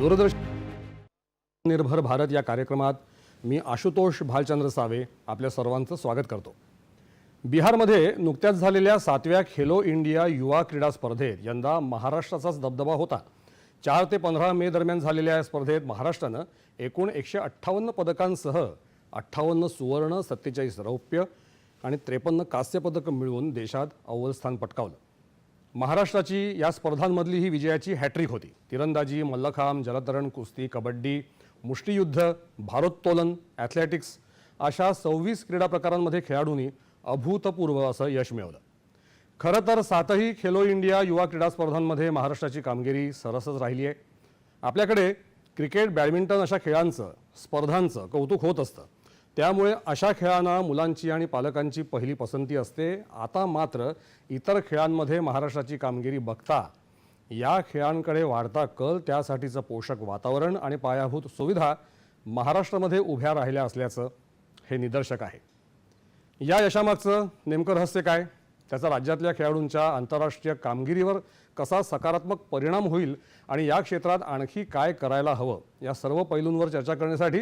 दूरदर्शन निर्भर भारत या कार्यक्रमात मी आशुतोष भालचंद्र सावे आपल्या सर्वांचं स्वागत करतो. बिहारमध्ये नुकत्याच झालेल्या सातव्या खेलो इंडिया युवा क्रीडा स्पर्धेत यंदा महाराष्ट्राचाच दबदबा होता. चार ते पंधरा मे दरम्यान झालेल्या या स्पर्धेत महाराष्ट्रानं एकूण एकशे अठ्ठावन्न पदकांसह अठ्ठावन्न सुवर्ण सत्तेचाळीस रौप्य आणि त्रेपन्न कांस्य पदकं मिळवून देशात अव्वल स्थान पटकावलं. महाराष्ट्राची या स्पर्धांमधली ही विजयाची हॅट्रिक होती. तिरंदाजी मल्लखांब जलतरण कुस्ती कबड्डी मुष्टियुद्ध भारोत्तोलन ॲथलेटिक्स अशा सव्वीस क्रीडा प्रकारांमध्ये खेळाडूंनी अभूतपूर्व असं यश मिळवलं. खरं तर सातही खेलो इंडिया युवा क्रीडा स्पर्धांमध्ये महाराष्ट्राची कामगिरी सरसच राहिली आहे. आपल्याकडे क्रिकेट बॅडमिंटन अशा खेळांचं स्पर्धांचं कौतुक होत असतं. त्यामुळे अशा खेळांना मुलांची आणि पालकांची पहिली पसंती असते. आता मात्र इतर खेळांमध्ये महाराष्ट्राची कामगिरी बघता या खेळांकडे वाढता कल त्यासाठीचं पोषक वातावरण आणि पायाभूत सुविधा महाराष्ट्रामध्ये उभ्या राहिल्या असल्याचं हे निदर्शक आहे. या यशामागचं नेमकं रहस्य काय? त्याचा राज्यातल्या खेळाडूंच्या आंतरराष्ट्रीय कामगिरीवर कसा सकारात्मक परिणाम होईल आणि या क्षेत्रात आणखी काय करायला हवं? या सर्व पैलूंवर चर्चा करण्यासाठी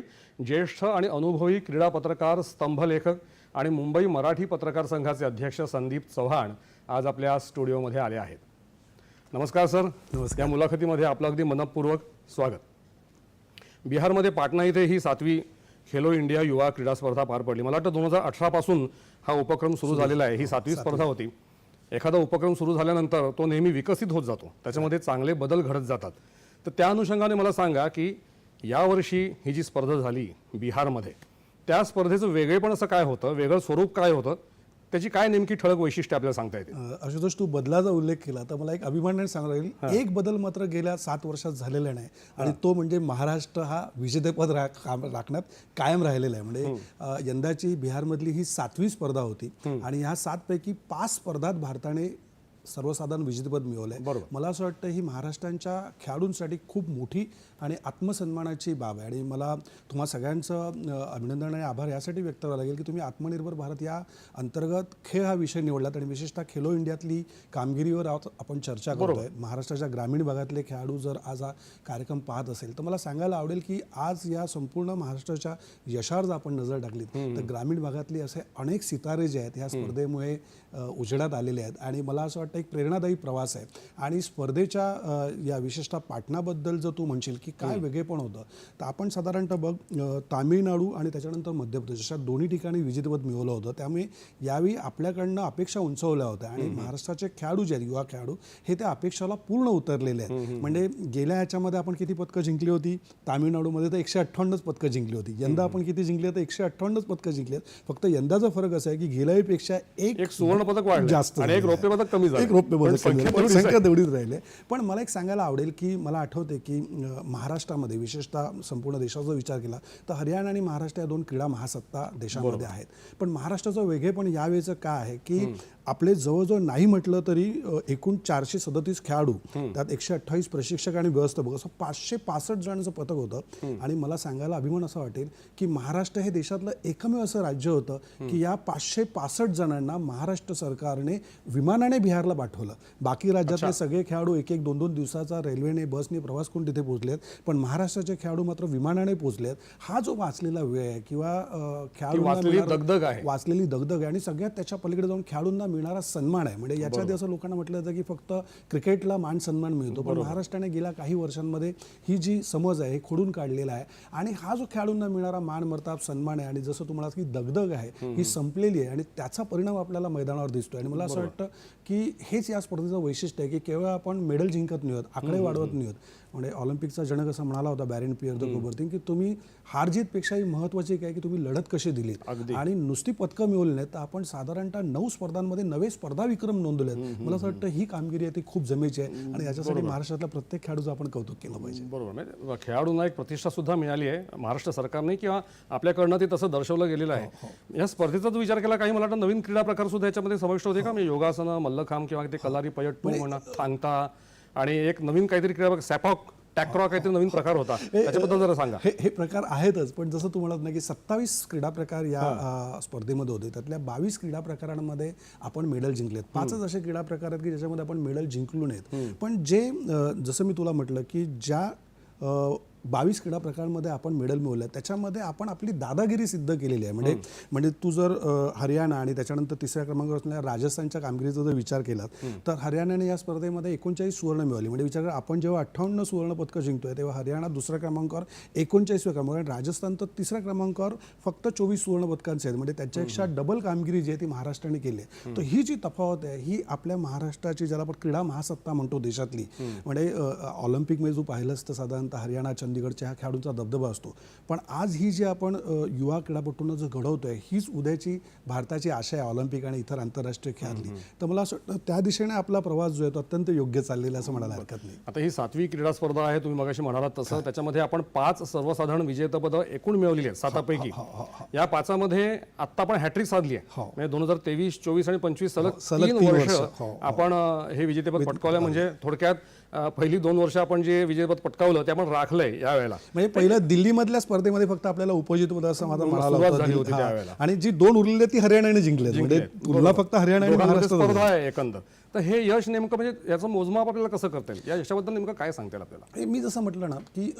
ज्येष्ठ आणि अनुभवी क्रीडा पत्रकार स्तंभलेखक आणि मुंबई मराठी पत्रकार संघाचे अध्यक्ष संदीप चव्हाण आज आपल्या स्टुडिओमध्ये आले आहेत. नमस्कार सर. नमस्कार. या मुलाखतीमध्ये आपलं अगदी मनपूर्वक स्वागत. बिहारमध्ये पाटणा इथे ही सातवी खेलो इंडिया युवा क्रीडा स्पर्धा पार पडली. मला वाटतं दोन हजार अठरापासून हा उपक्रम सुरू झालेला आहे. ही सातवी. स्पर्धा होती. एखादा उपक्रम सुरू झाल्यानंतर तो नेहमी विकसित होत जातो. त्याच्यामध्ये चांगले बदल घडत जातात. तर त्या अनुषंगाने मला सांगा की यावर्षी ही जी स्पर्धा झाली बिहारमध्ये त्या स्पर्धेचं वेगळेपण असं काय होतं? वेगळं स्वरूप काय होतं? त्याची काय नेमकी ठळक वैशिष्ट्य आपल्याला सांगता येते आशुतोष तू बदलाचा उल्लेख केला तर मला एक अभिमानाने सांगायला लागेल एक बदल मात्र गेल्या सात वर्षात झालेला नाही. आणि तो म्हणजे महाराष्ट्र हा विजेतेपद राखण्यात कायम राहिलेला आहे. म्हणजे यंदाची बिहारमधली ही सातवी स्पर्धा होती आणि ह्या सातपैकी पाच स्पर्धात भारताने सर्वसाधारण विजेतेपद मिळवलंय. बरोबर. मला असं वाटतं ही महाराष्ट्रांच्या खेळाडूंसाठी खूप मोठी आणि आत्मसन्मानाची बाब आहे. आणि मला तुम्हा सगळ्यांचं अभिनंदन आणि आभार यासाठी व्यक्त करावं लागेल की तुम्ही आत्मनिर्भर भारत या अंतर्गत खेळ हा विषय निवडलात आणि विशेषतः खेलो इंडियातली कामगिरीवर आपण चर्चा करतोय. महाराष्ट्राच्या ग्रामीण भागातले खेळाडू जर आज हा कार्यक्रम पाहत असेल तर मला सांगायला आवडेल की आज या संपूर्ण महाराष्ट्राच्या यशावर जर आपण नजर टाकली तर ग्रामीण भागातले असे अनेक सितारे जे आहेत ह्या स्पर्धेमुळे उजेडात आलेले आहेत. आणि मला असं वाटतं एक प्रेरणादायी प्रवास आहे. आणि स्पर्धेच्या या विशेषतः पाटणाबद्दल जर तू म्हणशील की काय वेगळेपण होतं तर आपण साधारणतः बघ तामिळनाडू आणि त्याच्यानंतर मध्य प्रदेश अशा दोन्ही ठिकाणी विजेतेपद मिळवलं होतं. त्यामुळे यावेळी आपल्याकडनं अपेक्षा उंचावल्या होत्या. आणि महाराष्ट्राचे खेळाडू जे आहेत युवा खेळाडू हे त्या अपेक्षाला पूर्ण उतरलेले आहेत. म्हणजे गेल्या ह्याच्यामध्ये आपण किती पदकं जिंकली होती? तामिळनाडूमध्ये तर एकशे अठ्ठावन्नच पदकं जिंकली होती. यंदा आपण किती जिंकली तर एकशे अठ्ठावन्नच पदकं जिंकली आहेत. फक्त यंदाचा फरक असा आहे की गेल्यापेक्षा एक सुवर्ण पदक जास्त एक रौप्य पदक कमी झालं. पण पदक कमी संख्या तेवढीच राहिले पण मला एक सांगायला आवडेल की मला आठवते की महाराष्ट्रामध्ये विशेषतः संपूर्ण देशाचा विचार केला तर हरियाणा आणि महाराष्ट्र या दोन क्रीडा महासत्ता देशामध्ये आहेत. पण महाराष्ट्राचं वेगळेपण यावेळेचं काय आहे की आपले जवळजवळ नाही म्हटलं तरी एकूण चारशे सदतीस खेळाडू त्यात एकशे अठ्ठावीस प्रशिक्षक आणि व्यवस्थापक असं पाचशे पासष्ट जणांचं पथक होतं. आणि मला सांगायला अभिमान असा वाटेल की महाराष्ट्र हे देशातलं एकमेव असं राज्य होतं की या पाचशे पासष्ट जणांना महाराष्ट्र सरकारने विमानाने बिहारला पाठवलं. बाकी राज्यातले सगळे खेळाडू एक एक दोन दोन दिवसाचा रेल्वेने बसने प्रवास करून तिथे पोहोचलेत पण महाराष्ट्राचे खेळाडू मात्र विमानाने पोहोचलेत हा जो वाचलेला वेळ आहे किंवा आहे. वाचलेली दगदग आहे. आणि सगळ्यात त्याच्या पलीकडे जाऊन खेळाडूंना मिळणारा सन्मान आहे. म्हणजे याच्या आधी असं लोकांना म्हटलं जातं की फक्त क्रिकेटला मान सन्मान मिळतो पण महाराष्ट्राने गेल्या काही वर्षांमध्ये ही जी समज आहे हे खोडून काढलेला आहे. आणि हा जो खेळाडूंना मिळणारा मान मर्ताब सन्मान आहे आणि जसं तुम्हाला की दगदग आहे ही संपलेली आहे आणि त्याचा परिणाम आपल्याला मैदानावर दिसतोय. आणि मला असं वाटतं की हेच या स्पर्धेचं वैशिष्ट्य आहे की केवळ आपण मेडल जिंकत नाही आहोत आकडे वाढवत नाही आहोत. म्हणजे ऑलिम्पिकचा जनक असं म्हणाला होता बॅरेन पियर द गोबर्थिन की तुम्ही हार जीतपेक्षाही महत्वाची काय की तुम्ही लढत कशी दिलीत. आणि नुसती पदकं मिळवली नाहीत तर आपण साधारणतः नऊ स्पर्धांमध्ये नवे स्पर्धा विक्रम नोंदवले आहेत मला असं वाटतं ही कामगिरी आहे ती खूप जमेची आहे. आणि याच्यासाठी महाराष्ट्रातल्या प्रत्येक खेळाडूचं आपण कौतुक केलं पाहिजे. बरोबर. म्हणजे खेळाडूंना एक प्रतिष्ठा सुद्धा मिळाली आहे. महाराष्ट्र सरकारने किंवा आपल्याकडनं ते तसं दर्शवलं गेलेलं आहे. या स्पर्धेचा जो विचार केला काही मला वाटतं नवीन क्रीडा प्रकार सुद्धा याच्यामध्ये समाविष्ट होते का? म्हणजे योगासनं मल्लखांब किंवा ते कलारी पयट्टू म्हणा थांगता आणि एक नवीन काहीतरी क्रीडा सॅपॉक टॅक्रॉ काहीतरी नवीन प्रकार होता. त्याच्याबद्दल जरा सांगा. हे हे प्रकार आहेतच पण जसं तुम्हाला ना की सत्तावीस क्रीडा प्रकार या स्पर्धेमध्ये होते. त्यातल्या बावीस क्रीडा प्रकारांमध्ये आपण मेडल जिंकलेत. पाचच असे क्रीडा प्रकार आहेत की ज्याच्यामध्ये आपण मेडल जिंकलो नाहीत. पण जे जसं मी तुला म्हटलं की ज्या बावीस क्रीडा प्रकारांमध्ये आपण मेडल मिळवलं त्याच्यामध्ये आपण आपली दादागिरी सिद्ध केलेली आहे. म्हणजे म्हणजे तू जर हरियाणा आणि त्याच्यानंतर तिसऱ्या क्रमांकावर असलेल्या राजस्थानच्या कामगिरीचा जर विचार केला तर हरियाणाने या स्पर्धेमध्ये एकोणचाळीस सुवर्ण मिळवली. म्हणजे विचार आपण जेव्हा अठ्ठावन्न सुवर्ण पदकं जिंकतोय तेव्हा हरियाणा दुसऱ्या क्रमांकावर एकोणचाळीसव्या क्रमांकावर आणि राजस्थान तर तिसऱ्या क्रमांकावर फक्त चोवीस सुवर्ण पदकांचे आहेत. म्हणजे त्याच्यापेक्षा डबल कामगिरी जी आहे ती महाराष्ट्राने केली आहे. तर ही जी तफावत आहे ही आपल्या महाराष्ट्राची ज्याला आपण क्रीडा महासत्ता म्हणतो देशातली म्हणजे ऑलिम्पिकमध्ये जो पाहिलंच तर साधारणतः हरियाणा चंदीगडच्या ह्या खेळाडूंचा दबदबा असतो. पण आज ही जी आपण युवा क्रीडापटूंना जो घडवतोय हीच उद्याची भारताची आशा आहे ऑलिम्पिक आणि इतर आंतरराष्ट्रीय खेळातली. तर मला असं वाटतं त्या दिशेने आपला प्रवास जो आहे तो अत्यंत योग्य चाललेला आहे असं म्हणायला हरकत नाही. आता ही सातवी क्रीडा स्पर्धा आहे तुम्ही मगाशी म्हणालात तसं. त्याच्यामध्ये आपण पाच सर्वसाधारण विजेतेपदं एकूण मिळवलेली आहेत सातापैकी. या पाचामध्ये आता आपण हॅट्रिक साधली आहे. हो. म्हणजे दोन हजार तेवीस चोवीस आणि पंचवीस सलग सलग तीन तीन वर्ष. हो, हो. आपण हे विजेतेपद पटकावलं म्हणजे थोडक्यात पहिली दोन वर्ष आपण जे विजेतेपद पटकावलं ते आपण राखलंय या वेळेला म्हणजे पहिलं दिल्लीमधल्या स्पर्धेमध्ये फक्त आपल्याला उपजित असं माझा होता. त्यावेळेला. आणि जी दोन उरलेली ती हरियाणाने जिंकले म्हणजे तुलना फक्त हरियाणा आणि महाराष्ट्र स्पर्धा आहे एकंदर. तर हे यश नेमकं म्हणजे याचं मोजमाप आपल्याला कसं करता येईल? या यशाबद्दल नेमकं काय सांगता येईल आपल्याला? मी जसं म्हटलं ना की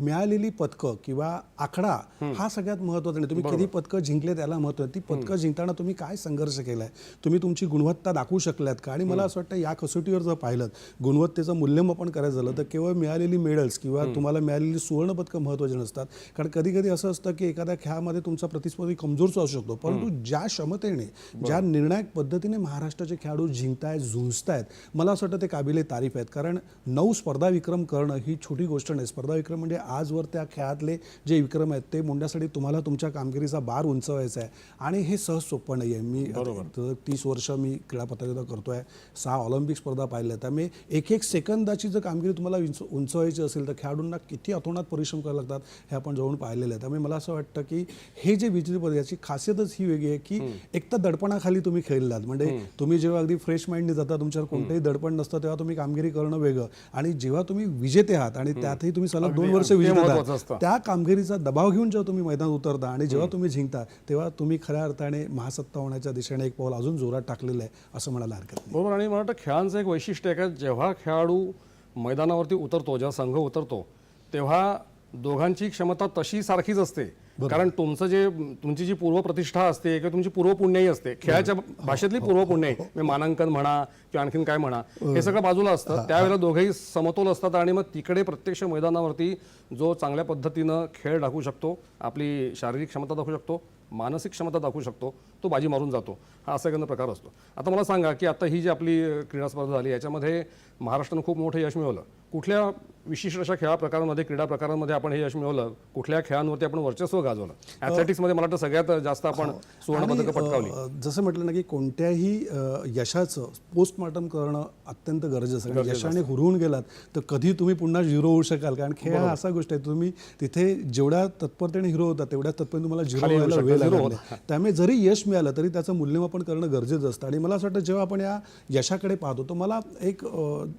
मिळालेली पदकं किंवा आकडा हा सगळ्यात महत्त्वाचा नाही तुम्ही किती पदकं जिंकले त्याला महत्त्व आहे. ती पदकं जिंकताना तुम्ही काय संघर्ष केलाय? तुम्ही तुमची गुणवत्ता दाखवू शकल्यात का? आणि मला असं वाटतं या कसोटीवर जर पाहिलं गुणवत्तेचं मूल्यमापन करायचं झालं तर केवळ मिळालेली मेडल्स किंवा तुम्हाला मिळालेली सुवर्ण पदकं महत्त्वाची नसतात. कारण कधी कधी असं असतं की एखाद्या खेळामध्ये तुमचा प्रतिस्पर्धी कमजोरचा असू शकतो. परंतु ज्या क्षमतेने ज्या निर्णायक पद्धतीने महाराष्ट्राचे खेळाडू जिंकतायत झुंजतायत मला असं वाटतं ते काबिले तारीफ आहेत. कारण नऊ स्पर्धा विक्रम करणं ही छोटी गोष्ट नाही. स्पर्धा विक्रम म्हणजे आजवर त्या खेळातले जे विक्रम आहेत ते मोडण्यासाठी तुम्हाला तुमच्या कामगिरीचा बार उंचवायचा आहे. आणि हे सहज सोपं नाही आहे. मी तीस वर्ष मी क्रीडा पत्रकारिता करतोय. सहा ऑलिम्पिक स्पर्धा पाहिल्या त्यामुळे एक एक सेकंदाची जर कामगिरी तुम्हाला उंच उंचवायची असेल तर खेळाडूंना किती अतोनात परिश्रम करावे लागतात हे आपण जवळून पाहिलेलं आहे. त्यामुळे मला असं वाटतं की हे जे विजेतेपद याची खासियतच ही वेगळी आहे की एक तर दडपणाखाली तुम्ही खेळलात म्हणजे तुम्ही जेव्हा अगदी फ्रेश माइंडने जाता तुमच्यावर कोणतंही दडपण नसतं तेव्हा तुम्ही कामगिरी करणं वेगळं. आणि जेव्हा तुम्ही विजेते आहात आणि त्यातही तुम्ही सलग दोन वर्ष विजेते. त्या कामगिरीचा दबाव घेऊन जेव्हा तुम्ही मैदानात उतरता आणि जेव्हा तुम्ही जिंकता तेव्हा तुम्ही खऱ्या अर्थाने महासत्ता होण्याच्या दिशेने एक पाऊल अजून जोरात टाकलेलं आहे असं म्हणायला हरकत नाही. बरोबर. आणि मला वाटतं खेळांचं एक वैशिष्ट्य आहे का जेव्हा खेळाडू मैदानावरती उतरतो जेव्हा संघ उतरतो तेव्हा दोघांची क्षमता तशी सारखीच असते. कारण तुमचं जे तुमची जी पूर्व प्रतिष्ठा असते किंवा तुमची पूर्व पुण्याई असते खेळाच्या भाषेतली पूर्व पुण्याई म्हणजे मानांकन म्हणा किंवा आणखीन काय म्हणा हे सगळं बाजूला असतं. त्यावेळेला दोघेही समतोल असतात आणि मग तिकडे प्रत्यक्ष मैदानावरती जो चांगल्या पद्धतीनं खेळ दाखवू शकतो आपली शारीरिक क्षमता दाखवू शकतो मानसिक क्षमता दाखवू शकतो तो बाजी मारून जातो. हा असा एखादा प्रकार असतो. आता मला सांगा की आता ही जी आपली क्रीडा स्पर्धा झाली याच्यामध्ये महाराष्ट्रानं खूप मोठं यश मिळवलं. कुठल्या विशिष्ट अशा खेळा प्रकारांमध्ये क्रीडा प्रकारांमध्ये आपण हे यश मिळवलं? कुठल्या खेळांवरती आपण वर्चस्व गाजवलं? ॲथलेटिक्समध्ये मला वाटतं सगळ्यात जास्त आपण सुवर्ण आणि, पदकं पटकावली. जसं म्हटलं ना की कोणत्याही यशाचं पोस्टमॉर्टम करणं अत्यंत गरजेचं आहे. यशाने हुरवून गेलात तर कधी तुम्ही पुन्हा झिरो होऊ शकाल? कारण खेळ हा असा गोष्ट आहे तुम्ही तिथे जेवढ्या तत्परतेने हिरो होता तेवढ्या तत्परतेने तुम्हाला झिरो व्हायला वेळ त्यामुळे जरी यश मिळालं तरी त्याचं मूल्यमापन करणं गरजेचं असतं. आणि मला असं वाटतं जेव्हा आपण या यशाकडे पाहतो तर मला एक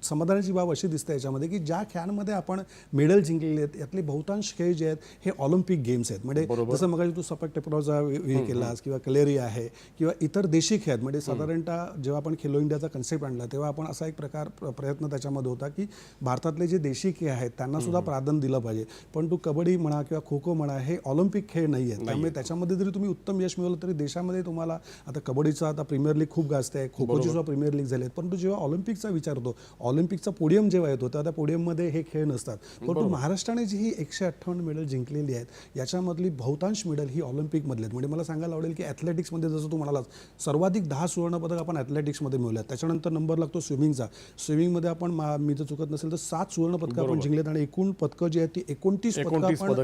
समाधानाची बाब अशी दिसते याच्यामध्ये की ज्या खेळांमध्ये आपण मेडल जिंकलेले आहेत यातले बहुतांश खेळ जे आहेत हे ऑलिम्पिक गेम्स आहेत. म्हणजे जसं मग तू सपक टेपरावचा हे केलास किंवा कलेरी आहे किंवा इतर देशी खेळ आहेत. म्हणजे साधारणतः जेव्हा आपण खेलो इंडियाचा कन्सेप्ट आणला तेव्हा आपण असा एक प्रकार प्र- प्रयत्न त्याच्यामध्ये होता की भारतातले जे देशी खेळ आहेत त्यांना सुद्धा प्राधान्य दिलं पाहिजे. पण तू कबड्डी म्हणा किंवा खो खो म्हणा हे ऑलिम्पिक खेळ नाही आहेत त्यामुळे त्याच्यामध्ये जरी तुम्ही उत्तम यश मिळवलं तरी देशामध्ये तुम्हाला आता कबड्डीचा आता प्रीमियर लीग खूप गाजते आहे खो खोची सुद्धा प्रीमियर लीग झाली आहेत परंतु जेव्हा ऑलिम्पिकचा विचार होतो ऑलिम्पिकचा पोडियम जेव्हा येतो तेव्हा त्या पोडियममध्ये हे खेळ नसतात. परंतु महाराष्ट्राने जी ही एकशे अठ्ठावन्न मेडल जिंकलेली आहेत याच्यामधली बहुतांश मेडल ही ऑलिम्पिकमधली आहेत. म्हणजे मला सांगायला आवडेल की ॲथलेटिक्समध्ये जसं तू म्हणालास सर्वाधिक दहा सुवर्णपदक आपण ॲथलेटिक्समध्ये मिळवल्यात. त्याच्यानंतर नंबर लागतो स्विमिंगचा. स्विमिंगमध्ये आपण मा- जर चुकत नसेल तर सात सुवर्ण पदकं आपण जिंकलेत आणि एकूण पदकं जी आहेत ती एकोणतीस पदकं 29 आपण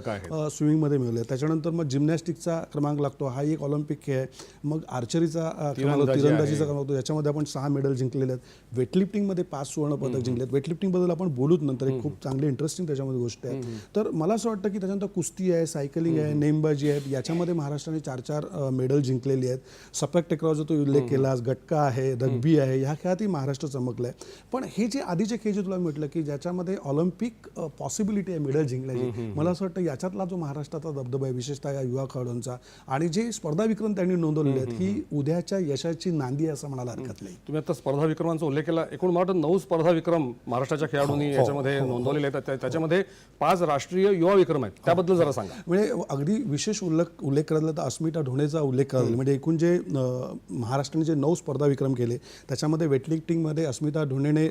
स्विमिंगमध्ये मिळवले त्याच्यानंतर मग जिम्नॅस्टिकचा क्रमांक लागतो. हा एक ऑलिम्पिक खेळ आहे. मग आर्चरीचा तिरंदाजीचा क्रमांक लागतो याच्यामध्ये आपण सहा मेडल जिंकलेले आहेत. वेटलिफ्टिंगमध्ये पाच सुवर्ण पदक जिंकलेत. वेटलिफ्टिंगबद्दल आपण बोलूच नंतर एक खूप चांगली इंटरेस्टिंग त्याच्यामध्ये गोष्ट आहे. तर मला असं वाटतं की त्याच्यानंतर कुस्ती आहे सायकलिंग आहे नेमबाजी आहे. याच्यामध्ये महाराष्ट्राने चार चार मेडल जिंकलेली आहेत. सपॅक टेक्रावचा तो उल्लेख केलास गटका आहे रग्बी आहे. ह्या खेळातही महाराष्ट्र चमकलं आहे पण हे जे आधीचे खेळ जे तुला म्हटलं की ज्याच्यामध्ये ऑलिम्पिक पॉसिबिलिटी आहे मेडल जिंकण्याची मला असं वाटतं याच्यातला जो महाराष्ट्राचा दबदबा आहे विशेषतः या युवा खेळाडूंचा आणि जे स्पर्धा विक्रम त्यांनी नोंदवलेले आहेत ही उद्याच्या यशाची नांदी असं म्हणायला हरकत नाही. तुम्ही आता स्पर्धा विक्रमांचा उल्लेख केला. एकूण मला वाटतं नऊ स्पर्धा विक्रम महाराष्ट्राच्या खेळाडूंनी याच्यामध्ये हो, नोंदवलेले आहेत. त्या- त्याच्यामध्ये पाच राष्ट्रीय युवा विक्रम आहेत. त्याबद्दल जरा सांगा. म्हणजे अगदी विशेष उल्लेख उल्लेख करायला तर अस्मिता ढोणेचा उल्लेख करायला म्हणजे एकूण जे महाराष्ट्राने जे नऊ स्पर्धा विक्रम केले त्याच्यामध्ये वेटलिफ्टिंगमध्ये अस्मिता ढोणेने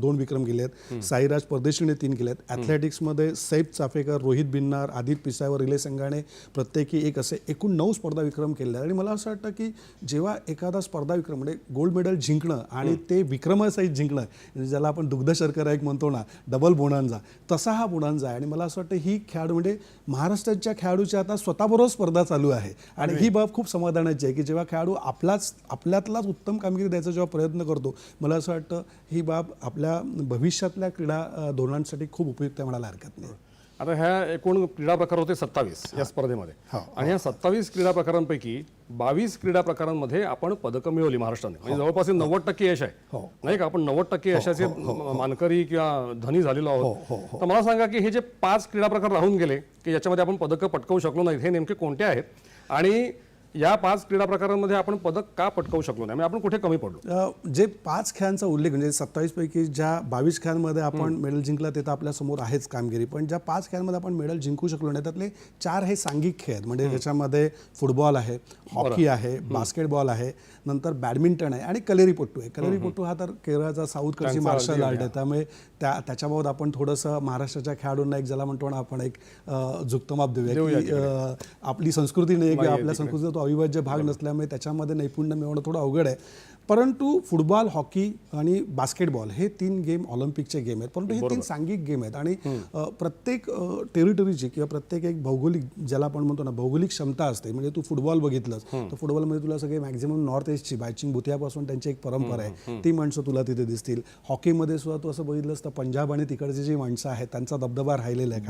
दोन विक्रम केले आहेत साईराज परदेशीने तीन केले आहेत ॲथलेटिक्समध्ये सैफ चाफेकर रोहित बिन्नार आदित पिसावर रिले संघाने प्रत्येकी एक असे एकूण नऊ स्पर्धा विक्रम केले आहेत. आणि मला असं वाटतं की जेव्हा एखादा स्पर्धा विक्रम म्हणजे गोल्ड मेडल जिंकणं आणि ते विक्रमासहित जिंकणं ज्याला आपण दुग्ध शर्करा एक म्हणतो ना डबल बोणांजा तसा हा बोणांजा आहे. आणि मला असं वाटतं ही खेळाडू म्हणजे महाराष्ट्राच्या खेळाडूची आता स्वतःबरोबर स्पर्धा चालू आहे. आणि ही बाब खूप समाधानाची आहे की जेव्हा खेळाडू आपलाच आपल्यातलाच उत्तम कामगिरी द्यायचा जेव्हा प्रयत्न करतो मला असं वाटतं ही बाब आपल्या भविष्यातल्या क्रीडा धोरणांसाठी खूप उपयुक्त आहे म्हणायला हरकत नाही. आता ह्या एकूण क्रीडा प्रकार होते सत्तावीस या स्पर्धेमध्ये. हो. आणि या सत्तावीस क्रीडा प्रकारांपैकी बावीस क्रीडा प्रकारांमध्ये आपण पदकं मिळवली महाराष्ट्राने. म्हणजे जवळपास हे नव्वद टक्के यश आहे. हो. नाही का? आपण नव्वद टक्के यशाचे मानकरी किंवा धनी झालेलो हो, आहोत तर मला सांगा की हे जे पाच क्रीडा प्रकार राहून गेले की याच्यामध्ये आपण पदकं पटकावू शकलो नाहीत हे नेमके कोणते आहेत? आणि या पाच क्रीडा प्रकारांमध्ये आपण पदक का पटकावू शकलो नाही? म्हणजे आपण कुठे कमी पडलो? जे पाच खेळांचा उल्लेख म्हणजे सत्तावीस पैकी ज्या बावीस खेळांमध्ये आपण मेडल जिंकला ते तर आपल्यासमोर आहेच कामगिरी. पण ज्या पाच खेळांमध्ये आपण मेडल जिंकू शकलो नाही त्यातले चार हे सांघिक खेळ आहेत. म्हणजे त्याच्यामध्ये फुटबॉल आहे हॉकी आहे बास्केटबॉल आहे नंतर बॅडमिंटन आहे आणि कलेरीपट्टू आहे. कलेरीपट्टू हा तर केरळचा साऊथकडची त्यांचा मार्शल आर्ट आहे. त्यामुळे त्या त्याच्याबाबत आपण थोडंसं महाराष्ट्राच्या खेळाडूंना एक ज्याला म्हणतो ना आपण एक झुकतमाप देऊया आपली संस्कृती नाही किंवा आपल्या संस्कृतीचा तो अविभाज्य भाग नसल्यामुळे त्याच्यामध्ये नैपुण्य मिळवणं थोडं अवघड आहे. परंतु फुटबॉल हॉकी आणि बास्केटबॉल हे तीन गेम ऑलिम्पिकचे गेम आहेत. परंतु हे तीन सांघिक गेम आहेत. आणि प्रत्येक टेरिटरीची किंवा प्रत्येक एक भौगोलिक ज्याला आपण म्हणतो ना भौगोलिक क्षमता असते. म्हणजे तू फुटबॉल बघितलंस तर फुटबॉलमध्ये तुला सगळे मॅक्झिमम नॉर्थ ईस्टची बायचिंग भुतियापासून त्यांची एक परंपरा आहे. ती माणसं तुला तिथे दिसतील. हॉकीमध्ये सुद्धा तू असं बघितलंस तर पंजाब आणि तिकडची जी माणसं आहेत त्यांचा दबदबा राहिलेला आहे.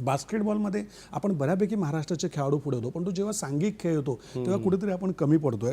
बास्केटबॉलमध्ये आपण बऱ्यापैकी महाराष्ट्राचे खेळाडू पुढे होतो पण तो जेव्हा सांघिक खेळ येतो तेव्हा कुठेतरी आपण कमी पडतोय.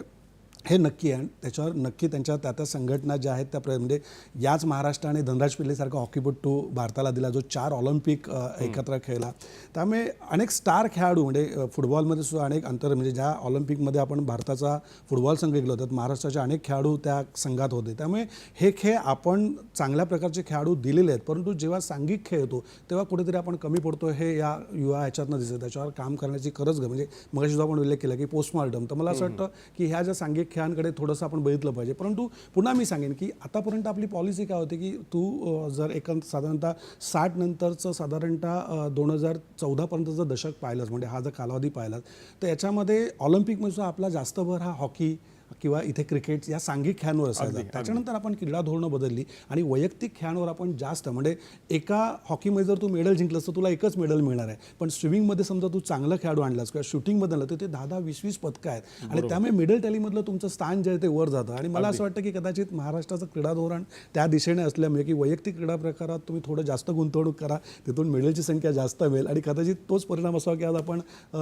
हे नक्की आहे. आणि त्याच्यावर नक्की त्यांच्या त्या त्या संघटना ज्या आहेत त्या प्र म्हणजे याच महाराष्ट्राने धनराज पिल्लेसारखा हॉकीपट्टू भारताला दिला जो चार ऑलिम्पिक एकत्र खेळला. त्यामुळे अनेक स्टार खेळाडू म्हणजे फुटबॉलमध्ये सुद्धा अनेक अंतर म्हणजे ज्या ऑलिम्पिकमध्ये आपण भारताचा फुटबॉल संघ गेलो होतो महाराष्ट्राचे अनेक खेळाडू त्या संघात होते. त्यामुळे हे खेळ आपण चांगल्या प्रकारचे खेळाडू दिलेले आहेत परंतु जेव्हा सांघिक खेळ येतो तेव्हा कुठेतरी आपण कमी पडतो हे या युवा ह्याच्यातनं दिसतं. त्याच्यावर काम करण्याची गरज ग- म्हणजे मग सुद्धा आपण उल्लेख केला की पोस्टमॉर्टम. तर मला असं वाटतं की ह्या ज्या सांघिक खेळांकडे थोडंसं आपण बघितलं पाहिजे. परंतु पुन्हा मी सांगेन की आतापर्यंत आपली पॉलिसी काय होती की तू जर एक साधारणतः साठ नंतरचं साधारणतः दोन हजार चौदापर्यंतचं दशक पाहिलंच म्हणजे हा जर कालावधी पाहिलाच तर याच्यामध्ये ऑलिम्पिकमध्ये सुद्धा आपला जास्त भर हा हॉकी किंवा इथे क्रिकेट या सांघिक खेळांवर असायचा त्याच्यानंतर आपण क्रीडा धोरणं बदलली आणि वैयक्तिक खेळांवर आपण जास्त म्हणजे एका हॉकीमध्ये जर तू मेडल जिंकलंस तर तुला एकच मेडल मिळणार आहे. पण स्विमिंगमध्ये समजा तू चांगलं खेळाडू आणलास किंवा शूटिंगमध्ये आणलं तर ते दहा दहा वीस वीस पदकं आहेत. आणि त्यामुळे मिडल टॅलीमधलं तुमचं स्थान जे आहे ते वर जातं. आणि मला असं वाटतं की कदाचित महाराष्ट्राचं क्रीडा धोरण त्या दिशेने असल्यामुळे की वैयक्तिक क्रीडा प्रकारात तुम्ही थोडं जास्त गुंतवणूक करा तिथून मेडलची संख्या जास्त मिळेल. आणि कदाचित तोच परिणाम असावा की आज आपण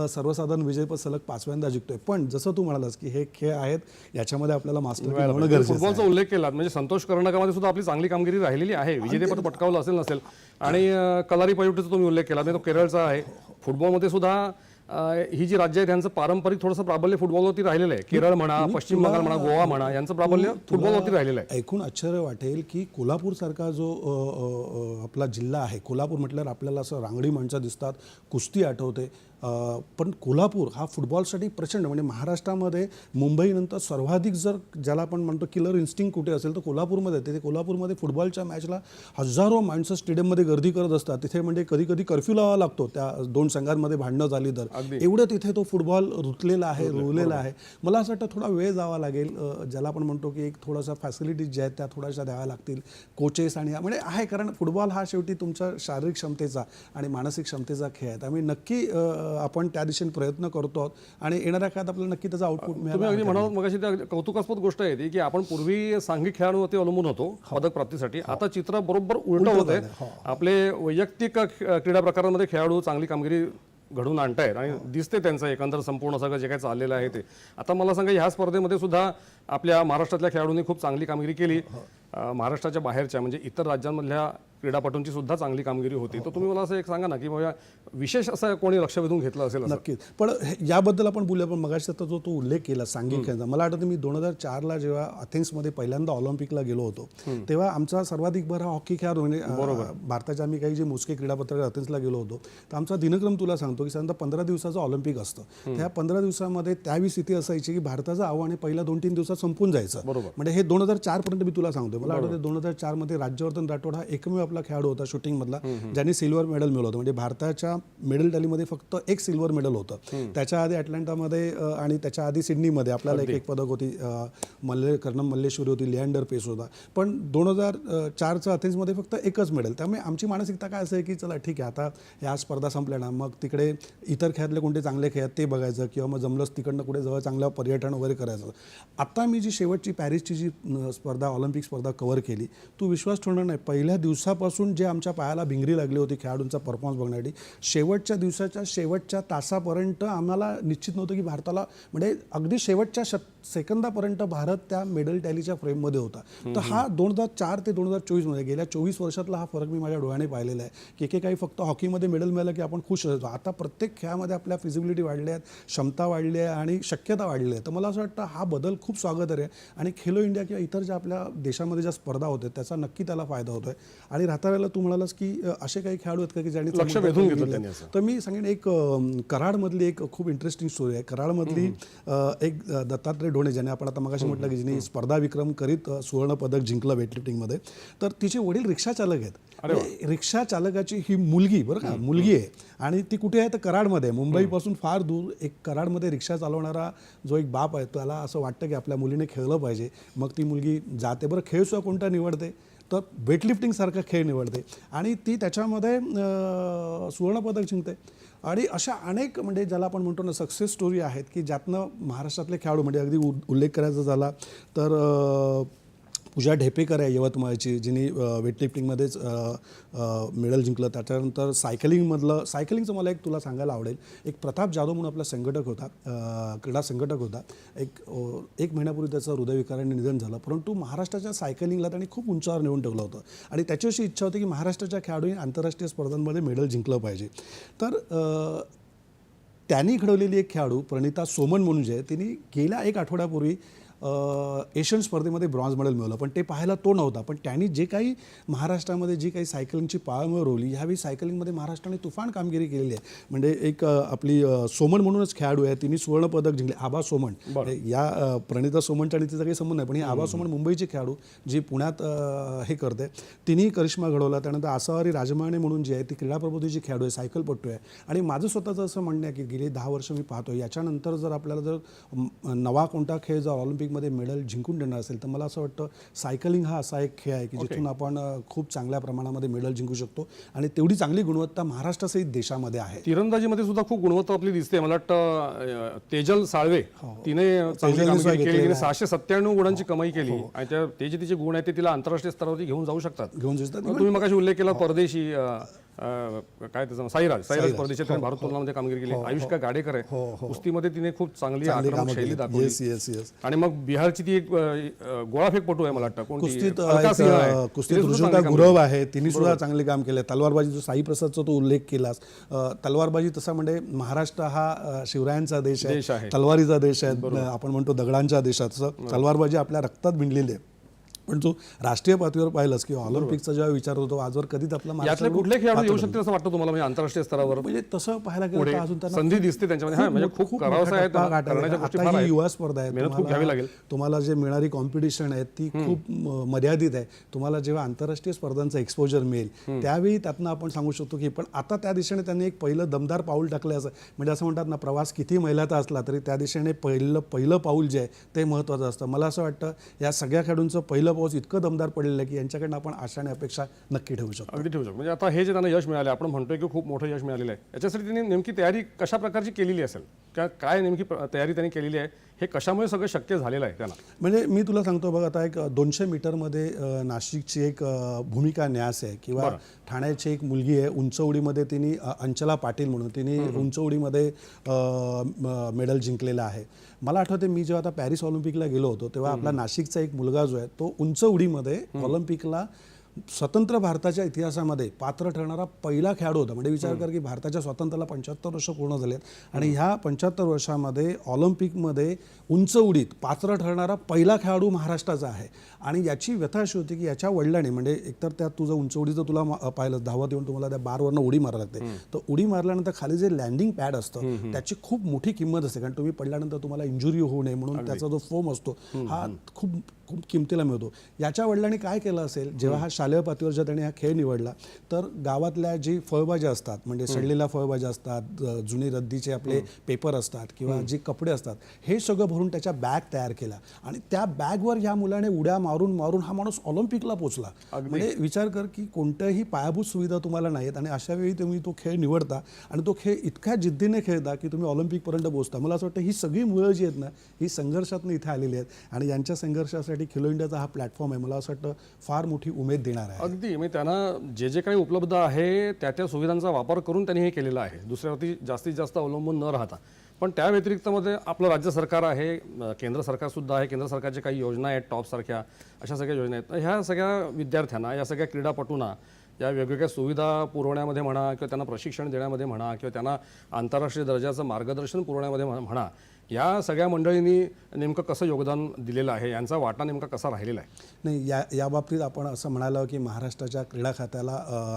सर्वसाधारण विजयपद सलग पाचव्यांदा जिंकतोय. पण जसं तू म्हणालास की हे खेळ आहेत याच्यामध्ये आपल्याला मास्टर होणं गरजेचं फुटबॉलचा उल्लेख केला म्हणजे संतोष कर्णकामध्ये सुद्धा आपली चांगली कामगिरी राहिलेली आहे. विजेतेपद पटकावलं असेल नसेल. आणि कलारी पैलूचा तुम्ही उल्लेख केला तो केरळचा आहे. फुटबॉलमध्ये सुद्धा ही जी राज्य आहे त्यांचं पारंपरिक थोडंसं प्राबल्य फुटबॉलवरती राहिलेलं आहे. केरळ म्हणा पश्चिम बंगाल म्हणा गोवा म्हणा यांचं प्राबल्य फुटबॉलवरती राहिलेलं आहे. ऐकून आश्चर्य वाटेल की कोल्हापूर सारखा जो आपला जिल्हा आहे कोल्हापूर म्हटल्यावर आपल्याला असं रांगडी माणसं दिसतात कुस्ती आठवते. पण कोल्हापूर हा फुटबॉलसाठी प्रचंड म्हणजे महाराष्ट्रामध्ये मुंबईनंतर सर्वाधिक जर ज्याला आपण म्हणतो किलर इन्स्टिंग कुठे असेल तर कोल्हापूरमध्ये. तिथे कोल्हापूरमध्ये फुटबॉलच्या मॅचला हजारो माणसं स्टेडियममध्ये गर्दी करत असतात. तिथे म्हणजे कधी कधी कर्फ्यू लावावा लागतो. त्या दोन संघांमध्ये भांडणं झाली तर. एवढं तिथे तो फुटबॉल रुतलेला आहे रुळलेला आहे. मला असं वाटतं थोडा वेळ जावा लागेल. ज्याला आपण म्हणतो की एक थोडासा फॅसिलिटीज ज्या आहेत त्या थोड्याशा द्याव्या लागतील. कोचेस आणि म्हणजे आहे. कारण फुटबॉल हा शेवटी तुमच्या शारीरिक क्षमतेचा आणि मानसिक क्षमतेचा खेळ आहे. त्यामुळे नक्की आपण त्या दिशेने प्रयत्न करतो आहोत. आणि येणाऱ्या काळात आपल्याला नक्की त्याचा आउटपुट तुम्ही मिळाला अगदी म्हणाल मग त्या कौतुकास्पद गोष्ट आहे ती की आपण पूर्वी सांघिक खेळांवरती अवलंबून होतो पदक प्राप्तीसाठी. आता चित्र बरोबर उलट होत आहे आपले वैयक्तिक क्रीडा प्रकारांमध्ये खेळाडू चांगली कामगिरी घडवून आणतायत आणि दिसते त्यांचं एकंदर संपूर्ण सगळं जे काही चाललेलं आहे ते. आता मला सांगा ह्या स्पर्धेमध्ये सुद्धा आपल्या महाराष्ट्रातल्या खेळाडूंनी खूप चांगली कामगिरी केली. अ, महाराष्ट्राच्या बाहेरच्या म्हणजे इतर राज्यांमधल्या क्रीडापटूंची सुद्धा चांगली कामगिरी होती. तर तुम्ही मला असं एक सांगा ना की बाबा विशेष असं कोणी लक्ष वेधून घेतलं असेल असं? नक्कीच. पण हे- याबद्दल आपण बोलूया. पण मगाशी आता जो तो उल्लेख केला सांघिक खेळाचा मला आठवतं मी दोन हजार चारला जेव्हा अथेन्समध्ये पहिल्यांदा ऑलिम्पिकला गेलो होतो तेव्हा आमचा सर्वाधिक बरा हॉकी खेळाडू म्हणजे अं, भारताचे आम्ही काही जे मोजके क्रीडापत्रक अथेन्सला गेलो होतो. तर आमचा दिनक्रम तुला सांगतो की साधारणतः पंधरा दिवसाचं ऑलिम्पिक असतं. त्या पंधरा दिवसामध्ये त्यावेळी स्थिती असायची की भारताचं आव्हान हे पहिल्या दोन तीन दिवसात संपून जायचं. बरोबर. म्हणजे हे दोन हजार चार पर्यंत मी तुला सांगतो मला आठवतं दोन हजार चारमध्ये राज्यवर्धन राठोड हा एकमेव आपला खेळाडू होता शूटिंग मधला ज्यांनी सिल्वर मेडल मिळवलं होतं. म्हणजे भारताच्या मेडल टॅलीमध्ये फक्त एक सिल्वर मेडल होतं. त्याच्या आधी अटलांटामध्ये आणि त्याच्या आधी सिडनीमध्ये आपल्याला एक एक पदक होती मल्ले कर्णम मल्लेश्वरी होती लिअँडर पेस होता. पण दोन हजार चारचं अथेन्समध्ये फक्त एकच मेडल. त्यामुळे आमची मानसिकता काय असं आहे की चला ठीक आहे आता या स्पर्धा संपल्या ना मग तिकडे इतर खेळातले कोणते चांगले खेळ आहेत ते बघायचं किंवा मग जमलंच तिकडनं कुठे जवळ चांगलं पर्यटन वगैरे करायचं. आता मी जी शेवटची पॅरिसची जी स्पर्धा ऑलिम्पिक स्पर्धा कव्हर केली तू विश्वास ठेवणार नाही. पहिल्या दिवसापासून जे आमच्या पायाला भिंगरी लागली होती खेळाडूंचा परफॉर्मन्स बघण्यासाठी शेवटच्या दिवसाच्या शेवटच्या तासापर्यंत आम्हाला निश्चित नव्हतं की भारताला म्हणजे अगदी शेवटच्या शत सेकंदापर्यंत भारत त्या मेडल टॅलीच्या फ्रेममध्ये होता. तर हा दोन हजार चार ते दोन हजार चोवीसमध्ये गेल्या चोवीस वर्षातला हा फरक मी माझ्या डोळ्याने पाहिलेला आहे. की एकेकाळी फक्त हॉकीमध्ये मेडल मिळालं की आपण खुश होतो. आता प्रत्येक खेळामध्ये आपल्या फिजिबिलिटी वाढल्या आहेत क्षमता वाढली आहे आणि शक्यता वाढली आहे. तर मला असं वाटतं हा बदल खूप स्वागत आहे. आणि खेलो इंडिया किंवा इतर ज्या आपल्या देशामध्ये ज्या स्पर्धा होत्या त्याचा नक्की त्याला फायदा होतोय. आणि राहता तू म्हणालास की असे काही खेळाडू आहेत का की ज्यांनी लक्ष वेधून घेतलं. तर मी सांगेन एक कराडमधली एक खूप इंटरेस्टिंग स्टोरी आहे. कराडमधली एक दत्तात्रय ढोणे ज्याने आपण आता मगाशी म्हटलं की जिने स्पर्धा विक्रम करीत सुवर्ण पदक जिंकलं वेटलिफ्टिंगमध्ये तर तिचे वडील रिक्षा चालक आहेत. रिक्षा चालकाची ही मुलगी बरं का मुलगी आहे. आणि ती कुठे आहे? तर कराडमध्ये. मुंबईपासून फार दूर एक कराडमध्ये रिक्षा चालवणारा जो एक बाप आहे त्याला असं वाटतं की आपल्या मुलीने खेळलं पाहिजे. मग ती मुलगी जाते. बरं खेळ सुद्धा कोणता निवडते? तर वेटलिफ्टिंगसारखा खेळ निवडते. आणि ती त्याच्यामध्ये सुवर्णपदक जिंकते. आणि अशा अनेक म्हणजे ज्याला आपण म्हणतो ना सक्सेस स्टोरी आहेत की ज्यातनं महाराष्ट्रातले खेळाडू म्हणजे अगदी उ- उल्लेख करायचा झाला तर पूजा ढेपेकर आहे यवतमाळची जिने वेटलिफ्टिंगमध्येच मेडल जिंकलं. त्याच्यानंतर सायकलिंगमधलं सायकलिंगचं मला एक तुला सांगायला आवडेल. एक प्रताप जाधव म्हणून आपला संघटक होता क्रीडा संघटक होता. एक एक महिन्यापूर्वी त्याचं हृदयविकाराने निधन झालं. परंतु महाराष्ट्राच्या सायकलिंगला त्यांनी खूप उंचावर नेऊन ठेवलं होतं. आणि त्याची अशी इच्छा होती की महाराष्ट्राच्या खेळाडूंनी आंतरराष्ट्रीय स्पर्धांमध्ये मेडल जिंकलं पाहिजे. तर त्यांनी घडवलेली एक खेळाडू प्रणिता सोमन म्हणून जे तिने गेल्या एक आठवड्यापूर्वी एशियन स्पर्धेमध्ये ब्रॉन्झ मेडल मिळवलं पण ते पाहायला तो नव्हता. पण त्यांनी जे काही महाराष्ट्रामध्ये जी काही सायकलिंगची पाळंमुळं रोवली ह्यावेळी सायकलिंगमध्ये महाराष्ट्राने तुफान कामगिरी केलेली आहे. म्हणजे एक आपली अ, सोमन म्हणूनच खेळाडू आहे तिने सुवर्णपदक जिंकले. आबा सोमन या प्रणिता सोमनच्या आणि तिचा काही संबंध नाही पण ही आबा सोमन मुंबईची खेळाडू जी पुण्यात हे करते. तिनेही करिश्मा घडवला. त्यानंतर आसावारी राजमाने म्हणून जी आहे ती क्रीडा प्रबोधीची खेळाडू आहे सायकलपटू आहे. आणि माझं स्वतःचं असं म्हणणं आहे की गेली दहा वर्ष मी पाहतो याच्यानंतर जर आपल्याला जर नवा कोणता खेळ जर ऑलिम्पिकमध्ये मेडल जिंकून देणार असेल तर मला असं वाटतं सायकलिंग हा असा एक खेळ आहे की जिथून आपण खूप चांगल्या प्रमाणामध्ये मेडल जिंकू शकतो आणि तेवढी चांगली गुणवत्ता महाराष्ट्रासहित देशामध्ये आहे. तिरंदाजीमध्ये सुद्धा खूप गुणवत्ता आपली दिसते. मला वाटतं तेजल साळवे तिने घेतलेलं तिने सहाशे सत्त्याण्णव गुणांची कमाई केली. आणि त्या ते जे तिचे गुण आहेत ते तिला आंतरराष्ट्रीय स्तरावरती घेऊन जाऊ शकतात. घेऊन जाऊ शकतात. मग तुम्ही मगाशी उल्लेख केला परदेशी काय त्याचं नाव? साईराज. साईराज परदेशात त्याने भारत तोलनामध्ये कामगिरी केली. आयुष्का गाडेकर आहे. कुस्तीमध्ये तिने खूप चांगली आक्रमक शैली दाखवली. येस येस येस आणि मग बिहारची ती एक अं, गोळाफेकपटू आहे मला वाटतं. कोणती? कुस्तीत अलका एक, सिंह आहे. अ, कुस्तीत तिने सुद्धा ऋजुता चांगली गुरव आहे. तिने सुद्धा चांगले काम केले. तलवारबाजी जो साई प्रसादचा तो उल्लेख केलास. अ, तलवारबाजी तसा म्हणजे महाराष्ट्र हा अ, शिवरायांचा देश देश आहे. आहे तलवारीचा देश आहे. आपण म्हणतो दगडांच्या देशात तसं तलवारबाजी आपल्या रक्तात भिनलेली आहे. पण तू राष्ट्रीय पातळीवर पाहिलंस की ऑलिम्पिकचा जेव्हा विचार होतो आजवर कधीच आपला महाराष्ट्र कुठले खेळाडू येऊ शकतील असं वाटतं तुम्हाला? म्हणजे आंतरराष्ट्रीय स्तरावर? म्हणजे तसं पाहायला गेलं अजून संधी दिसते त्यांच्यामध्ये. हा म्हणजे खूप आता ही. युवा स्पर्धा आहे तुम्हाला- जे मिळणारी कॉम्पिटिशन आहे ती खूप मर्यादित आहे. तुम्हाला जेव्हा आंतरराष्ट्रीय स्पर्धांचं एक्सपोजर मिळेल त्यावेळी त्यातनं आपण सांगू शकतो की पण आता त्या दिशेने त्यांनी एक पहिलं दमदार पाऊल टाकलं असं. म्हणजे असं म्हणतात ना प्रवास किती मैलाचा असला तरी त्या दिशेने पहिलं पहिलं पाऊल जे आहे ते महत्त्वाचं असतं. मला असं वाटतं या सगळ्या खेळाडूंचं पहिलं पाऊस इतकं दमदार पडलेलं आहे की यांच्याकडनं आपण आशा आणि अपेक्षा नक्की ठेवू शकतो. अगदी ठेवू शकतो. म्हणजे आता हे जे त्यांना यश मिळाले आपण म्हणतोय की खूप मोठं यश मिळालेलं आहे. याच्यासाठी त्यांनी नेमकी तयारी कशा प्रकारची केलेली असेल? का काय नेमकी तयारी त्यांनी केलेली आहे? हे कशामुळे सगळं शक्य झालेलं आहे त्यांना? म्हणजे मी तुला सांगतो बघ आता एक दोनशे मीटरमध्ये नाशिकची एक भूमिका न्यास आहे. किंवा ठाण्याची एक मुलगी आहे उंच उडीमध्ये तिने अंचला पाटील म्हणून तिने उंच उडीमध्ये अ, म- मेडल जिंकलेलं आहे. मला आठवते मी जेव्हा आता पॅरिस ऑलिम्पिकला गेलो होतो तेव्हा आपला नाशिकचा एक मुलगा जो आहे तो उंच उडीमध्ये ऑलिम्पिकला स्वतंत्र भारताच्या इतिहासामध्ये पात्र ठरणारा पहिला खेळाडू होता. म्हणजे विचार कर की भारताच्या स्वातंत्र्याला पंच्याहत्तर वर्ष पूर्ण झाले आहेत आणि ह्या पंच्याहत्तर वर्षामध्ये ऑलिम्पिकमध्ये उंच उडीत पात्र ठरणारा पहिला खेळाडू महाराष्ट्राचा आहे. आणि याची व्यथा अशी होती की याच्या वडिलांनी म्हणजे एकतर त्यात तुझं उंच उडीचं तुला पाहिलं धावत येऊन तुम्हाला त्या बारवरनं उडी मारायला लागते. तर उडी मारल्यानंतर खाली जे लँडिंग पॅड असतं त्याची खूप मोठी किंमत असते. कारण तुम्ही पडल्यानंतर तुम्हाला इंजुरी होऊ नये म्हणून त्याचा जो फोम असतो हा खूप खूप किमतीला मिळतो. याच्या वडिलांनी काय केलं असेल जेव्हा हा शालेय पातळीवर जेव्हा त्याने हा खेळ निवडला तर गावातल्या जी फळभाज्या असतात म्हणजे सडलेल्या फळभाज्या असतात जुनी रद्दीचे आपले पेपर असतात किंवा जे कपडे असतात हे सगळं भरून त्याच्या बॅग तयार केला. आणि त्या बॅगवर या मुलाने उड्या मारून मारून हा माणूस ऑलिम्पिकला पोहोचला म्हणजे विचार कर की कोणत्याही पायाभूत सुविधा तुम्हाला नाहीत आणि अशा वेळी तुम्ही तो खेळ निवडता आणि तो खेळ इतक्या जिद्दीने खेळता की तुम्ही ऑलिम्पिकपर्यंत पोहोचता. मला असं वाटतं ही सगळी मुलं जी आहेत ना ही संघर्षातून इथे आलेली आहेत आणि यांच्या संघर्षासाठी खेलो इंडियाचा हा प्लॅटफॉर्म आहे. मला असं वाटतं फार मोठी उमेद देणार आहे. अगदी. म्हणजे त्यांना जे जे काही उपलब्ध आहे त्या त्या सुविधांचा वापर करून त्यांनी हे केलेलं आहे. दुसऱ्यावरती जास्तीत जास्त अवलंबून न राहता. पण त्या व्यतिरिक्तमध्ये आपलं राज्य सरकार आहे केंद्र सरकारसुद्धा आहे. केंद्र सरकारच्या काही योजना आहेत टॉपसारख्या अशा सगळ्या योजना आहेत. तर ह्या सगळ्या विद्यार्थ्यांना या सगळ्या क्रीडापटूंना या वेगवेगळ्या सुविधा पुरवण्यामध्ये म्हणा किंवा त्यांना प्रशिक्षण देण्यामध्ये म्हणा किंवा त्यांना आंतरराष्ट्रीय दर्जाचं मार्गदर्शन पुरवण्यामध्ये म्हणा- म्हणा या सगळ्या मंडळींनी नेमकं कसं योगदान दिलेलं आहे? यांचा वाटा नेमका कसा राहिलेला आहे? नाही या या बाबतीत आपण असं म्हणालं की महाराष्ट्राच्या क्रीडा खात्याला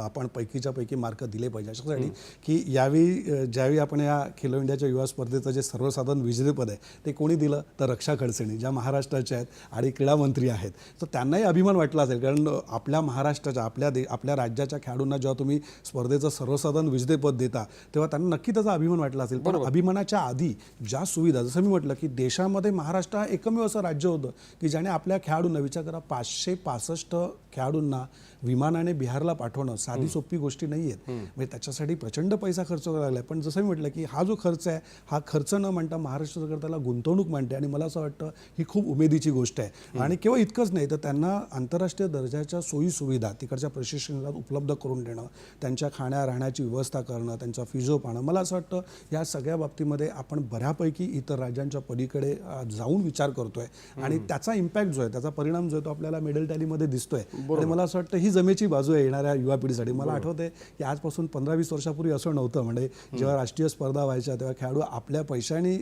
आपण पैकीच्या पैकी मार्क दिले पाहिजे. अशासाठी की यावेळी ज्यावेळी आपण या खेलो इंडियाच्या युवा स्पर्धेचं जे सर्वसाधारण विजेतेपद आहे ते कोणी दिलं? तर रक्षा खडसेंनी ज्या महाराष्ट्राच्या आहेत आणि क्रीडा मंत्री आहेत. तर त्यांनाही अभिमान वाटला असेल कारण आपल्या महाराष्ट्राच्या आपल्या दे आपल्या राज्याच्या खेळाडूंना जेव्हा तुम्ही स्पर्धेचं सर्वसाधारण विजेतेपद देता तेव्हा त्यांना नक्की त्याचा अभिमान वाटला असेल. पण अभिमानाच्या आधी ज्या सुविधा जसं मी म्हटलं की देशामध्ये महाराष्ट्र हा एकमेव असं राज्य होतं की ज्याने आपल्या खेळाडूंना विचार करा पाचशे पासष्ट खेळाडूंना विमानाने बिहारला पाठवणं साधी सोपी गोष्टी नाही आहेत. म्हणजे त्याच्यासाठी प्रचंड पैसा खर्च करावा लागला पण जसं मी म्हटलं की हा जो खर्च आहे हा खर्च न म्हणता महाराष्ट्र सरकार त्याला गुंतवणूक मानते आणि मला असं वाटतं ही खूप उमेदीची गोष्ट आहे. आणि केवळ इतकंच नाही तर त्यांना आंतरराष्ट्रीय दर्जाच्या सोयी सुविधा तिकडच्या प्रशिक्षणात उपलब्ध करून देणं त्यांच्या खाण्या राहण्याची व्यवस्था करणं त्यांचा फिजो पाहणं मला असं वाटतं या सगळ्या बाबतीमध्ये आपण बऱ्यापैकी इतर राज्यांच्या पलीकडे जाऊन विचार करतोय. आणि त्याचा इम्पॅक्ट जो आहे त्याचा परिणाम जो आहे तो आपल्याला मेडल टॅलीमध्ये दिसतोय. आणि मला असं वाटतं ही जमेची बाजू आहे येणाऱ्या युवा पिढीसाठी. मला आठवते की आजपासून पंधरा वीस वर्षापूर्वी असं नव्हतं. म्हणजे जेव्हा राष्ट्रीय स्पर्धा व्हायच्या तेव्हा खेळाडू आपल्या पैशाने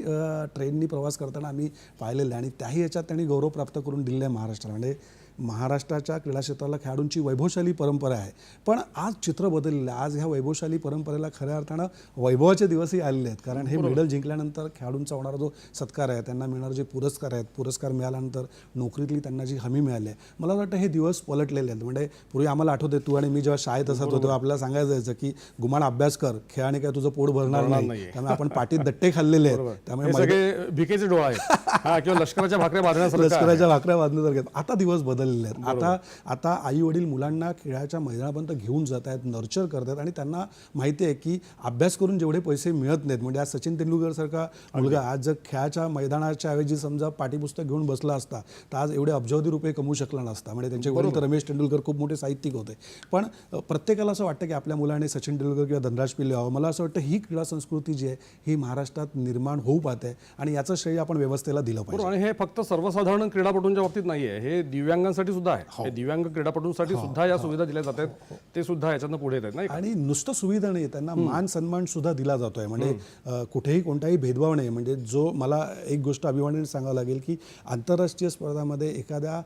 ट्रेननी प्रवास करताना आम्ही पाहिलेले आणि त्याही याच्यात त्यांनी गौरव प्राप्त करून दिलेला आहे महाराष्ट्राला. म्हणजे महाराष्ट्राच्या क्रीडा क्षेत्राला खेळाडूंची वैभवशाली परंपरा आहे. पण आज चित्र बदललेलं आहे. आज ह्या वैभवशाली परंपरेला खऱ्या अर्थानं वैभवाचे दिवसही आलेले आहेत. कारण हे मेडल जिंकल्यानंतर खेळाडूंचा होणारा जो सत्कार आहे त्यांना मिळणारे जे पुरस्कार आहेत पुरस्कार मिळाल्यानंतर नोकरीतली त्यांना जी हमी मिळाली आहे मला वाटतं हे दिवस पलटलेले आहेत. म्हणजे पूर्वी आम्हाला आठवते तू आणि मी जेव्हा शाळेत असत होतो तेव्हा आपल्याला सांगायचं जायचं की गुमान अभ्यास कर खेळाने काय तुझं पोट भरणार नाही. त्यामुळे आपण पाठीत दट्टे खाल्लेले आहेत. त्यामुळे सगळे भिकेचे डोळा आहेत. हा किंवा लष्कराच्या भाकऱ्या आहे. लष्कराच्या भाकऱ्या बांधण्यासारखे. आता दिवस बदललेले आहेत. आता आता आई वडील मुलांना खेळाच्या मैदानापर्यंत घेऊन जात आहेत नर्चर करतात आणि त्यांना माहिती आहे की अभ्यास करून जेवढे पैसे मिळत नाहीत म्हणजे आज सचिन तेंडुलकर सारखा मुलगा आज जर खेळाच्या मैदानाच्या ऐवजी समजा पाठीपुस्तक घेऊन बसला असता तर आज एवढे अब्जावधी रुपये कमवू शकला नसता. म्हणजे त्यांचे वडील तर रमेश तेंडुलकर खूप मोठे साहित्यिक होते. पण प्रत्येकाला असं वाटतं की आपल्या मुलाने सचिन तेंडुलकर किंवा धनराज पिल्ले व्हावं. मला असं वाटतं ही क्रीडा संस्कृती जी आहे ही महाराष्ट्रात निर्माण होऊ पाहते आणि याचं श्रेय आपण व्यवस्थेला दिलं पाहिजे. आणि हे फक्त सर्वसाधारण क्रीडापटूंच्या बाबतीत नाहीये. हे दिव्यांगांसाठी सुद्धा आहे. हे. दिव्यांग क्रीडापटूंसाठी सुद्धा या सुविधा दिल्या जातात ते सुद्धा याच्यातनं पुढे येत आहेत नाही आणि नुसतं सुविधा नाही त्यांना मान सन्मान सुद्धा दिला जातोय. म्हणजे अ, कुठेही कोणताही भेदभाव नाही. म्हणजे जो मला एक गोष्ट अभिमानाने सांगावं लागेल की आंतरराष्ट्रीय स्पर्धामध्ये एखाद्या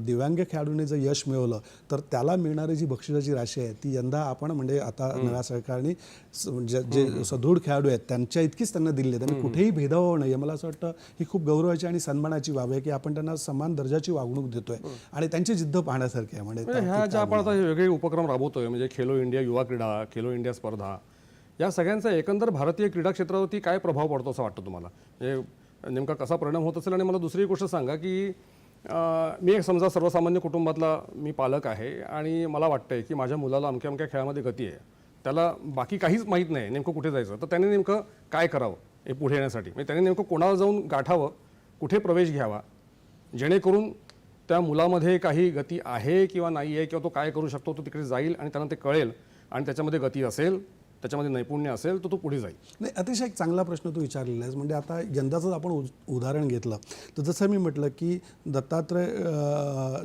दिव्यांग खेळाडूने जर यश मिळवलं तर त्याला मिळणारी जी बक्षिसाची राशी आहे ती यंदा आपण म्हणजे आता नव्या सरकारने स- जे सदृढ खेळाडू आहेत त्यांच्या इतकीच त्यांना दिली आहे. त्यांनी कुठेही भेदभाव नाही मला असं वाटतं ही खूप गौरवाची आणि सन्मानाची बाब आहे की आपण त्यांना समान दर्जाची वागणूक देतोय आणि त्यांची जिद्द पाहण्यासारखी आहे. म्हणजे म्हणजे ह्या ज्या आपण आता वेगळे उपक्रम राबवतोय म्हणजे खेलो इंडिया युवा क्रीडा खेलो इंडिया स्पर्धा या सगळ्यांचा एकंदर भारतीय क्रीडा क्षेत्रावरती काय प्रभाव पडतो असं वाटतं तुम्हाला? म्हणजे नेमका कसा परिणाम होत असेल? आणि मला दुसरी गोष्ट सांगा की मी एक समजा सर्वसामान्य कुटुंबातला मी पालक आहे आणि मला वाटतं आहे की माझ्या मुलाला अमक्या अमक्या खेळामध्ये गती आहे. त्याला बाकी काहीच माहीत नाही नेमकं कुठे जायचं. तर त्याने नेमकं काय करावं हे पुढे येण्यासाठी? म्हणजे त्याने नेमकं कोणाला जाऊन गाठावं? कुठे प्रवेश घ्यावा? जेणेकरून त्या मुलामध्ये काही गती आहे किंवा नाही आहे किंवा तो काय करू शकतो तो तिकडे जाईल आणि त्यांना ते कळेल आणि त्याच्यामध्ये गती असेल. त्याच्यामध्ये नैपुण्य असेल तर तो पुढे जाईल. नाही अतिशय एक चांगला प्रश्न तू विचारलेला आहेस. म्हणजे आता यंदाचं आपण उद- उदाहरण घेतलं. तर जसं मी म्हटलं की दत्तात्रय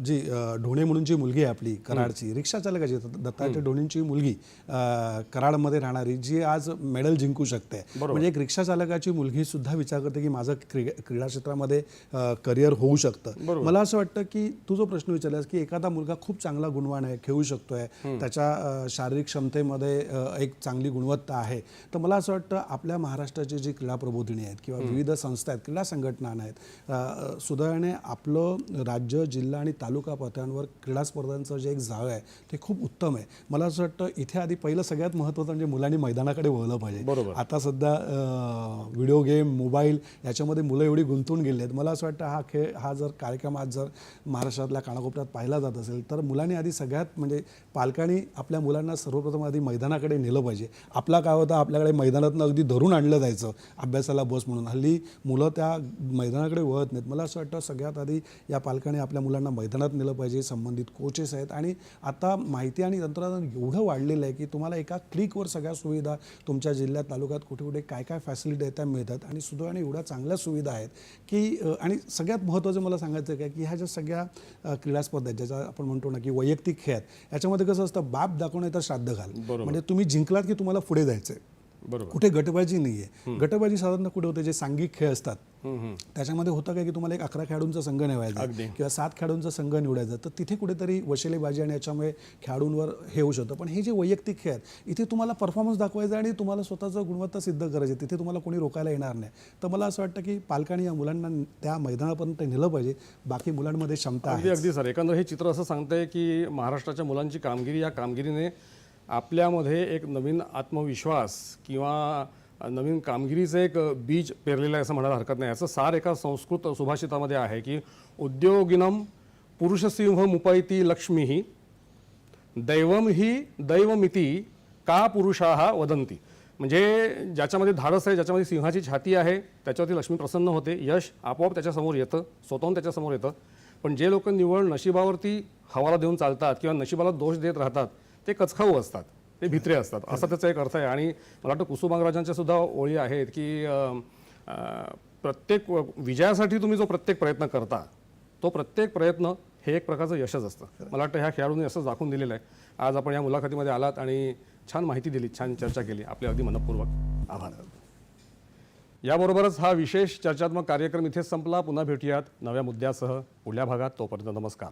जी ढोणे म्हणून जी मुलगी आहे आपली कराडची रिक्षा चालकाची दत्तात्रय ढोणेंची मुलगी कराडमध्ये राहणारी जी आज मेडल जिंकू शकते. म्हणजे एक रिक्षा चालकाची मुलगी सुद्धा विचार करते की माझं क्री- क्रीडा क्षेत्रामध्ये करिअर होऊ शकतं. मला असं वाटतं की तू जो प्रश्न विचारलास की एखादा मुलगा खूप चांगला गुणवान आहे खेळू शकतोय त्याच्या शारीरिक क्षमतेमध्ये एक चांगली गुणवत्ता आहे. तर मला असं वाटतं आपल्या महाराष्ट्राची जी क्रीडा प्रबोधिनी आहेत किंवा विविध संस्था आहेत क्रीडा संघटना आहेत सुदैवाने आपलं राज्य जिल्हा आणि तालुका पातळ्यांवर क्रीडा स्पर्धांचं जे एक जाळं आहे ते खूप उत्तम आहे. मला असं वाटतं इथे आधी पहिलं सगळ्यात महत्त्वाचं म्हणजे मुलांनी मैदानाकडे वळलं पाहिजे. बरोबर. आता सध्या व्हिडिओ गेम मोबाईल याच्यामध्ये मुलं एवढी गुंतून गेली आहेत. मला असं वाटतं हा खेळ हा जर कार्यक्रम आज जर महाराष्ट्रातल्या कानाकोपऱ्यात पाहिला जात असेल तर मुलांनी आधी सगळ्यात म्हणजे पालकांनी आपल्या मुलांना सर्वप्रथम आधी मैदानाकडे नेलं पाहिजे. आपला काय होतं आपल्याकडे मैदानातनं अगदी धरून आणलं जायचं अभ्यासाला बस म्हणून. हल्ली मुलं त्या मैदानाकडे वळत नाहीत. मला असं वाटतं सगळ्यात आधी या पालकांनी आपल्या मुलांना मैदानात नेलं पाहिजे संबंधित कोचेस आहेत. आणि आता माहिती आणि तंत्रज्ञान एवढं वाढलेलं आहे की तुम्हाला एका क्लिकवर सगळ्या सुविधा तुमच्या जिल्ह्यात तालुक्यात कुठे कुठे काय काय फॅसिलिटी आहेत त्या मिळतात. आणि सुदैवाने एवढ्या चांगल्या सुविधा आहेत की आणि सगळ्यात महत्त्वाचं मला सांगायचं काय की ह्या ज्या सगळ्या क्रीडा स्पर्धा आहेत ज्याच्या आपण म्हणतो ना की वैयक्तिक खेळ आहेत याच्यामध्ये कसं असतं बाप दाखवणे तर श्राद्ध घाल. म्हणजे तुम्ही जिंकलात की तुम्हाला पुढे जायचं आहे बरोबर. कुठे गटबाजी नाही आहे गटबाजी साधारणतः कुठे होते? जे सांघिक खेळ असतात. त्याच्यामध्ये होतं काय की तुम्हाला एक अकरा खेळाडूंचा संघ निवडायचा. किंवा सात खेळाडूंचा संघ निवडायचा तर तिथे कुठेतरी वशिलेबाजी आणि याच्यामुळे खेळाडूंवर हे होऊ शकतं. पण हे जे वैयक्तिक खेळ आहेत इथे तुम्हाला परफॉर्मन्स दाखवायचा आणि तुम्हाला स्वतःचं गुणवत्ता सिद्ध करायची तिथे तुम्हाला कोणी रोकायला येणार नाही. तर मला असं वाटतं की पालकांनी या मुलांना त्या मैदानापर्यंत नेलं पाहिजे. बाकी मुलांमध्ये क्षमता आहे अगदी सर. एकंदर हे चित्र असं सांगतंय की महाराष्ट्राच्या मुलांची कामगिरी या कामगिरीने आपल्यामध्ये एक नवीन आत्मविश्वास किंवा नवीन कामगिरीचं एक बीज पेरलेलं आहे असं म्हणायला हरकत नाही. याचं सार एका संस्कृत सुभाषितामध्ये आहे की उद्योगिनम पुरुषसिंह मुपैती लक्ष्मी दैवम ही दैवमिती का पुरुषाहा वदंती म्हणजे ज्याच्यामध्ये धाडस आहे ज्याच्यामध्ये सिंहाची छाती आहे त्याच्यावरती लक्ष्मी प्रसन्न होते. यश आपोआप त्याच्यासमोर येतं स्वतःहून त्याच्यासमोर येतं. पण जे लोक निवड नशिबावरती हवाला देऊन चालतात किंवा नशिबाला दोष देत राहतात ते कचखाऊ असतात ते भित्रे असतात. असा त्याचा एक अर्थ आहे. आणि मला वाटतं कुसुमाग्रजांच्या सुद्धा ओळी आहेत की प्रत्येक विजयासाठी तुम्ही जो प्रत्येक प्रयत्न करता तो प्रत्येक प्रयत्न हे एक प्रकारचं यशच असतं. मला वाटतं ह्या खेळाडूंनी असं दाखवून दिलेलं आहे. आज आपण या मुलाखतीमध्ये आलात आणि छान माहिती दिली छान चर्चा केली. आपले अगदी मनपूर्वक आभार. याबरोबरच हा विशेष चर्चात्मक कार्यक्रम इथेच संपला. पुन्हा भेटूयात नव्या मुद्द्यासह. पुढल्या भागात तोपर्यंत नमस्कार.